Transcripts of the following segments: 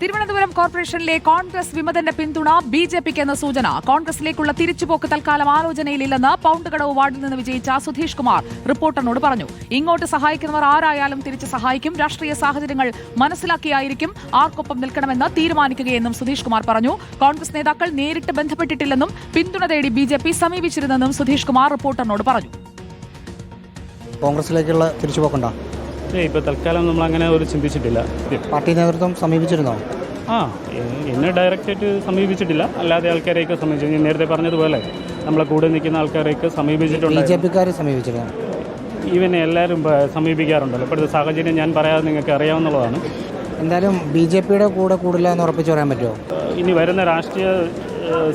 തിരുവനന്തപുരം കോർപ്പറേഷനിലെ കോൺഗ്രസ് വിമതന്റെ പിന്തുണ B J പിക്ക് എന്ന സൂചന. കോൺഗ്രസിലേക്കുള്ള തിരിച്ചുപോക്ക് തൽക്കാലം ആലോചനയിലില്ലെന്ന് പൗണ്ടുകടവ് വാർഡിൽ നിന്ന് വിജയിച്ച സുധീഷ് കുമാർ റിപ്പോർട്ടറിനോട് പറഞ്ഞു. ഇങ്ങോട്ട് സഹായിക്കുന്നവർ ആരായാലും തിരിച്ച് സഹായിക്കും. രാഷ്ട്രീയ സാഹചര്യങ്ങൾ മനസ്സിലാക്കിയായിരിക്കും. ആർക്കൊപ്പം നിൽക്കണമെന്ന് തീരുമാനിക്കുകയെന്നും സുധീഷ് കുമാർ പറഞ്ഞു. കോൺഗ്രസ് നേതാക്കൾ നേരിട്ട് ബന്ധപ്പെട്ടിട്ടില്ലെന്നും പിന്തുണ തേടി ബി ജെ പി സമീപിച്ചിരുന്നെന്നും സുധീഷ് കുമാർ റിപ്പോർട്ടറിനോട് പറഞ്ഞു. കോൺഗ്രസിലേക്കുള്ള തിരിച്ചുപോക്കുണ്ടോ? ഇപ്പോൾ തൽക്കാലം നമ്മൾ അങ്ങനെ ഒരു ചിന്തിച്ചിട്ടില്ല. പാർട്ടി നേതൃത്വം സമീപിച്ചിരുന്നോ? ആ എന്നെ ഡയറക്റ്റായിട്ട് സമീപിച്ചിട്ടില്ല. അല്ലാതെ ആൾക്കാരെയൊക്കെ സമീപിച്ചു. ഞാൻ നേരത്തെ പറഞ്ഞതുപോലെ നമ്മളെ കൂടെ നിൽക്കുന്ന ആൾക്കാരെയൊക്കെ സമീപിച്ചിട്ടുണ്ട്. ബി ജെ പിക്കാർ സമീപിച്ചിരുന്നു ഈവൻ എല്ലാവരും സമീപിക്കാറുണ്ടല്ലോ. ഇപ്പോഴത്തെ സാഹചര്യം ഞാൻ പറയാതെ നിങ്ങൾക്ക് അറിയാവുന്നതാണ് എന്തായാലും ബി ജെ പിയുടെ കൂടെ കൂടില്ല എന്ന് ഉറപ്പിച്ചു പറയാൻ പറ്റുമോ? ഇനി വരുന്ന രാഷ്ട്രീയ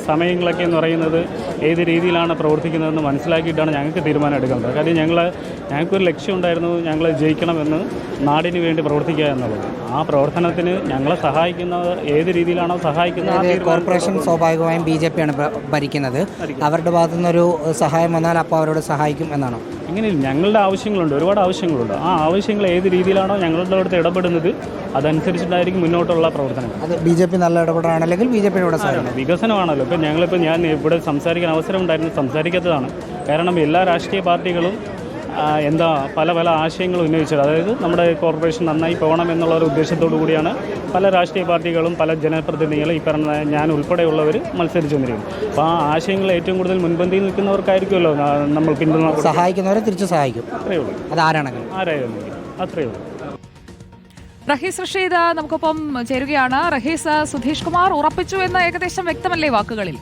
സമയങ്ങളൊക്കെ എന്ന് പറയുന്നത് ഏത് രീതിയിലാണ് പ്രവർത്തിക്കുന്നതെന്ന് മനസ്സിലാക്കിയിട്ടാണ് ഞങ്ങൾക്ക് തീരുമാനം എടുക്കേണ്ടത്. കാര്യം ഞങ്ങൾ ഞങ്ങൾക്കൊരു ലക്ഷ്യമുണ്ടായിരുന്നു ഞങ്ങൾ ജയിക്കണമെന്ന് നാടിന് വേണ്ടി പ്രവർത്തിക്കുക എന്നുള്ളത്. ആ പ്രവർത്തനത്തിന് ഞങ്ങളെ സഹായിക്കുന്നത് ഏത് രീതിയിലാണോ സഹായിക്കുന്നത് കോർപ്പറേഷൻ സ്വാഭാവികമായും ബി ജെ പിയാണ് ഭരിക്കുന്നത്. അവരുടെ ഭാഗത്തുനിന്നൊരു സഹായം വന്നാൽ അപ്പോൾ അവരോട് സഹായിക്കും എന്നാണോ? ഇങ്ങനെ ഞങ്ങളുടെ ആവശ്യങ്ങളുണ്ട് ഒരുപാട് ആവശ്യങ്ങളുണ്ട്. ആ ആവശ്യങ്ങൾ ഏത് രീതിയിലാണോ ഞങ്ങളുടെ അടുത്ത് ഇടപെടുന്നത് അതനുസരിച്ചിട്ടായിരിക്കും മുന്നോട്ടുള്ള പ്രവർത്തനങ്ങൾ. അത് ബി ജെ പി നല്ല ഇടപെടാണ് അല്ലെങ്കിൽ ബി ജെ പിയുടെ വികസനമാണല്ലോ. ഇപ്പം ഞങ്ങളിപ്പോൾ ഞാൻ ഇവിടെ സംസാരിക്കാൻ അവസരം ഉണ്ടായിരുന്നു സംസാരിക്കാത്തതാണ്. കാരണം എല്ലാ രാഷ്ട്രീയ പാർട്ടികളും എന്താ പല പല ആശയങ്ങൾ ഉന്നയിച്ചത്. അതായത് നമ്മുടെ കോർപ്പറേഷൻ നന്നായി പോകണം എന്നുള്ള ഒരു ഉദ്ദേശത്തോടു കൂടിയാണ് പല രാഷ്ട്രീയ പാർട്ടികളും പല ജനപ്രതിനിധികളും ഈ പറഞ്ഞ ഞാൻ ഉൾപ്പെടെയുള്ളവർ മത്സരിച്ചു വന്നിരിക്കുന്നത് അപ്പോൾ ആ ആശയങ്ങൾ ഏറ്റവും കൂടുതൽ മുൻപന്തിയിൽ നിൽക്കുന്നവർക്കായിരിക്കുമല്ലോ നമ്മൾ പിന്തുണ. സഹായിക്കുന്നവരെ തിരിച്ചു സഹായിക്കും. അത്രയേ ഉള്ളൂ. അത് ആരാണെങ്കിലും. ആരായിരുന്നു അത്രയേ ഉള്ളൂ. റഹീസ് റഷീദ് നമുക്കൊപ്പം ചേരുകയാണ്. റഹീസ് സുധീഷ് കുമാർ ഉറപ്പിച്ചു എന്ന് ഏകദേശം വ്യക്തമല്ലേ വാക്കുകളിൽ?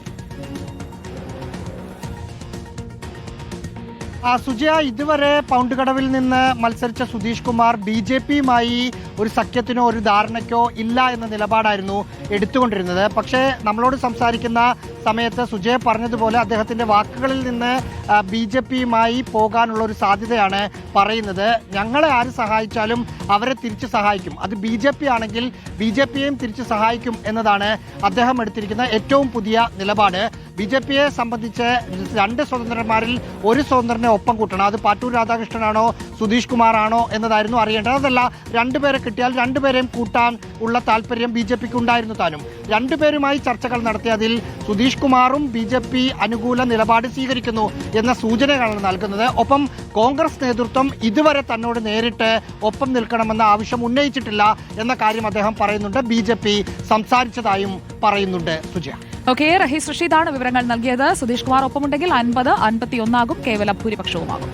സുജയ ഇതുവരെ പൗണ്ട് കടവിൽ നിന്ന് മത്സരിച്ച സുധീഷ് കുമാർ ബി ജെ പിയുമായി ഒരു സഖ്യത്തിനോ ഒരു ധാരണയ്ക്കോ ഇല്ല എന്ന നിലപാടായിരുന്നു എടുത്തുകൊണ്ടിരുന്നത്. പക്ഷേ നമ്മളോട് സംസാരിക്കുന്ന സമയത്ത് സുജയ് പറഞ്ഞതുപോലെ അദ്ദേഹത്തിന്റെ വാക്കുകളിൽ നിന്ന് ബി ജെ പിയുമായി പോകാനുള്ള ഒരു സാധ്യതയാണ് പറയുന്നത്. ഞങ്ങളെ ആര് സഹായിച്ചാലും അവരെ തിരിച്ച് സഹായിക്കും. അത് ബി ജെ പി ആണെങ്കിൽ ബി ജെ പിയെയും തിരിച്ച് സഹായിക്കും എന്നതാണ് അദ്ദേഹം എടുത്തിരിക്കുന്ന ഏറ്റവും പുതിയ നിലപാട്. ബി ജെ പിയെ സംബന്ധിച്ച് രണ്ട് സ്വതന്ത്രന്മാരിൽ ഒരു സ്വതന്ത്രനെ ഒപ്പം കൂട്ടണം. അത് പാട്ടൂർ രാധാകൃഷ്ണനാണോ സുധീഷ് കുമാറാണോ എന്നതായിരുന്നു അറിയേണ്ടത്. അതല്ല രണ്ടുപേരെ കിട്ടിയാൽ രണ്ടുപേരെയും കൂട്ടാൻ ഉള്ള താല്പര്യം ബി ജെ പിക്ക് ഉണ്ടായിരുന്നു താനും. രണ്ടുപേരുമായി ചർച്ചകൾ നടത്തിയതിൽ സുധീഷ് കുമാറും ബി ജെ പി അനുകൂല നിലപാട് സ്വീകരിക്കുന്നു എന്ന സൂചനകളാണ് നൽകുന്നത്. ഒപ്പം കോൺഗ്രസ് നേതൃത്വം ഇതുവരെ തന്നോട് നേരിട്ട് ഒപ്പം നിൽക്കണമെന്ന ആവശ്യം ഉന്നയിച്ചിട്ടില്ല എന്ന കാര്യം അദ്ദേഹം പറയുന്നുണ്ട്. ബി ജെ പി സംസാരിച്ചതായും പറയുന്നുണ്ട് സുജയ. ഓക്കെ റഹീസ് റഷീദാണ് വിവരങ്ങൾ നൽകിയത്. സുധീഷ് കുമാർ ഒപ്പമുണ്ടെങ്കിൽ അൻപത് അൻപത്തി ഒന്നാകും കേവല ഭൂരിപക്ഷവുമാകും.